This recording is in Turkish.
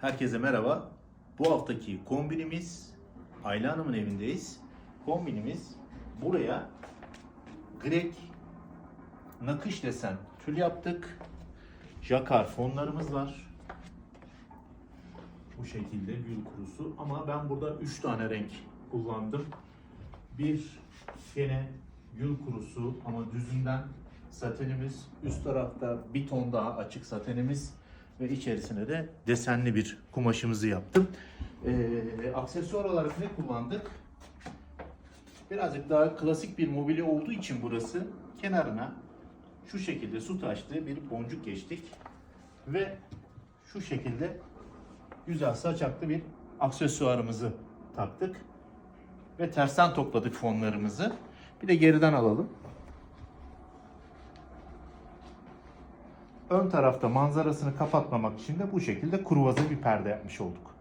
Herkese merhaba. Bu haftaki kombinimiz Ayla Hanım'ın evindeyiz. Kombinimiz buraya grek nakış desen tül yaptık. Jakar fonlarımız var. Bu şekilde gül kurusu ama ben burada 3 tane renk kullandım. Bir gene gül kurusu ama düzünden satenimiz. Üst tarafta bir ton daha açık satenimiz ve içerisine de desenli bir kumaşımızı yaptım. Ee, aksesuar olarak ne kullandık? Birazcık daha klasik bir mobilya olduğu için burası kenarına şu şekilde su taştığı bir boncuk geçtik ve şu şekilde güzel saçaklı bir aksesuarımızı taktık ve tersten topladık fonlarımızı. Bir de geriden alalım. Ön tarafta manzarasını kapatmamak için de bu şekilde kruvaze bir perde yapmış olduk.